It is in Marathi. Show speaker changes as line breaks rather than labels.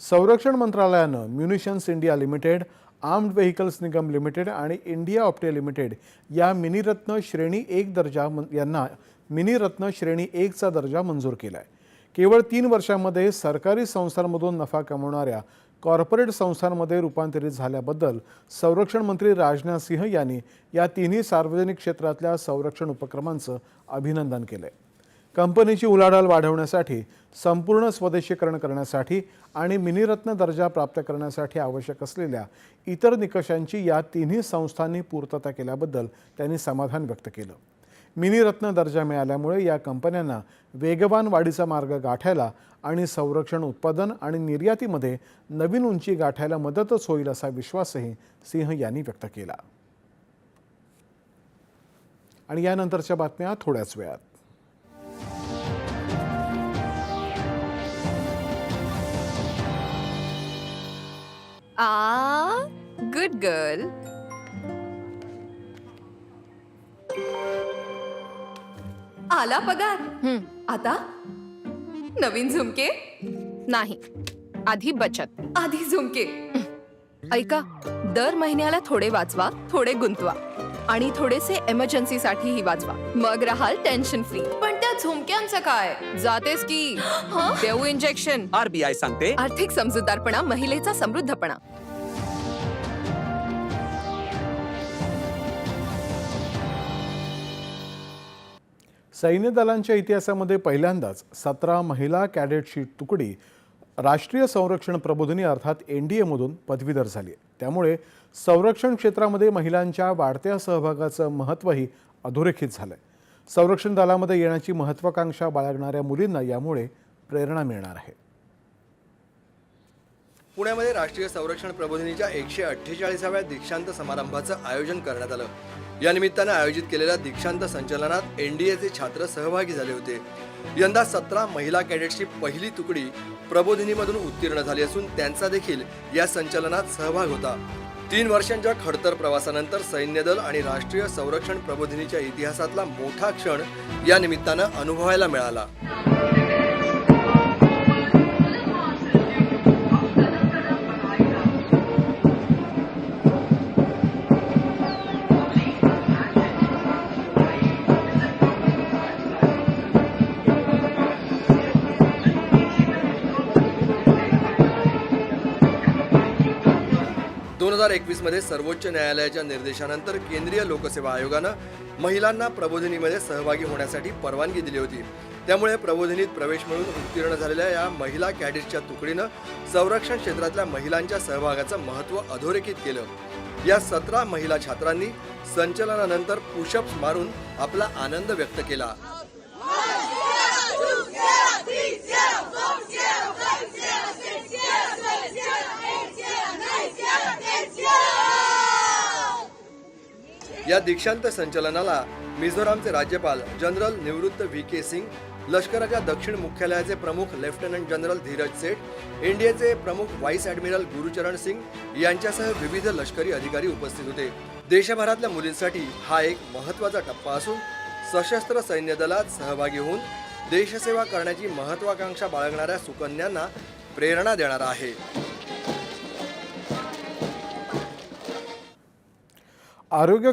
संरक्षण मंत्रालयानं munitions India limited armoured vehicles Nigam limited आणि इंडिया ऑप्टे लिमिटेड या मिनीरत्न श्रेणी एक दर्जा यांना मिनीरत्न श्रेणी एकचा दर्जा मंजूर केला आहे केवळ तीन वर्षांमध्ये सरकारी संस्थांमधून नफा कमवणाऱ्या कॉर्पोरेट संस्थांमध्ये रूपांतरित झाल्याबद्दल संरक्षण मंत्री राजनाथ सिंह यांनी या तिन्ही सार्वजनिक क्षेत्रातल्या संरक्षण उपक्रमांचं अभिनंदन केलं आहे कंपनीची उलाढाल वाढवण्यासाठी संपूर्ण स्वदेशीकरण करण्यासाठी आणि मिनीरत्न दर्जा प्राप्त करण्यासाठी आवश्यक असलेल्या इतर निकषांची या तिन्ही संस्थांनी पूर्तता केल्याबद्दल त्यांनी समाधान व्यक्त केलं. मिनीरत्न दर्जा मिळाल्यामुळे या कंपन्यांना वेगवान वाढीचा मार्ग गाठायला आणि संरक्षण उत्पादन आणि निर्यातीमध्ये नवीन उंची गाठायला मदतच होईल असा विश्वासही सिंह यांनी व्यक्त केला. आणि यानंतरच्या बातम्या थोड्याच वेळात.
आ गुड गर्ल
आला पगार. आता? नवीन झुमके?
नाही आधी बचत.
आधी झुमके.
ऐका दर महिन्याला थोडे वाचवा थोडे गुंतवा. आणि थोडेसे emergency साठीही वाचवा. मग राहाल टेन्शन फ्री
पण त्या झुमक्यांचं काय?
जातेस की? देऊ इंजेक्शन
आरबीआय सांगते.
आर्थिक समजूतदारपणा महिलेचा समृद्धपणा.
सैन्य दलांच्या इतिहासामध्ये पहिल्यांदाच सतरा महिला कॅडेटची तुकडी राष्ट्रीय संरक्षण प्रबोधिनी अर्थात एन डी एमधून पदवीधर झाली आहे. त्यामुळे संरक्षण क्षेत्रामध्ये महिलांच्या वाढत्या सहभागाचं महत्त्वही अधोरेखित झालं आहे संरक्षण दलामध्ये येण्याची महत्त्वाकांक्षा बाळगणाऱ्या मुलींना यामुळे प्रेरणा मिळणार आहे.
पुण्यामध्ये राष्ट्रीय संरक्षण प्रबोधिनीच्या एकशे अठ्ठेचाळीसाव्या दीक्षांत समारंभाचं आयोजन करण्यात आलं. या निमित्तानं आयोजित केलेल्या दीक्षांत संचलनात एनडीएचे छात्र सहभागी झाले होते. यंदा सतरा महिला कॅडेटची पहिली तुकडी प्रबोधिनीमधून उत्तीर्ण झाली असून त्यांचा देखील या संचलनात सहभाग होता. तीन वर्षांच्या खडतर प्रवासानंतर सैन्य दल आणि राष्ट्रीय संरक्षण प्रबोधिनीच्या इतिहासातला मोठा क्षण या निमित्तानं अनुभवायला मिळाला. दोन हजार एकवीसमध्ये सर्वोच्च न्यायालयाच्या निर्देशानंतर केंद्रीय लोकसेवा आयोगानं महिलांना प्रबोधिनीमध्ये सहभागी होण्यासाठी परवानगी दिली होती. त्यामुळे प्रबोधिनीत प्रवेश मिळून उत्तीर्ण झालेल्या या महिला कॅडेटच्या तुकडीनं संरक्षण क्षेत्रातल्या महिलांच्या सहभागाचं महत्त्व अधोरेखित केलं. या सतरा महिला छात्रांनी संचलनानंतर पुशअप्स मारून आपला आनंद व्यक्त केला. या दीक्षांत संचलनाला मिझोरामचे राज्यपाल जनरल निवृत्त व्ही के सिंग लष्कराच्या दक्षिण मुख्यालयाचे प्रमुख लेफ्टनंट जनरल धीरज सेठ एनडीएचे प्रमुख व्हाईस ॲडमिरल गुरुचरण सिंग यांच्यासह विविध लष्करी अधिकारी उपस्थित होते. देशभरातल्या मुलींसाठी हा एक महत्त्वाचा टप्पा असून सशस्त्र सैन्य दलात सहभागी होऊन देशसेवा करण्याची महत्वाकांक्षा बाळगणाऱ्या सुकन्यांना प्रेरणा देणारा आहे.
आरोग्य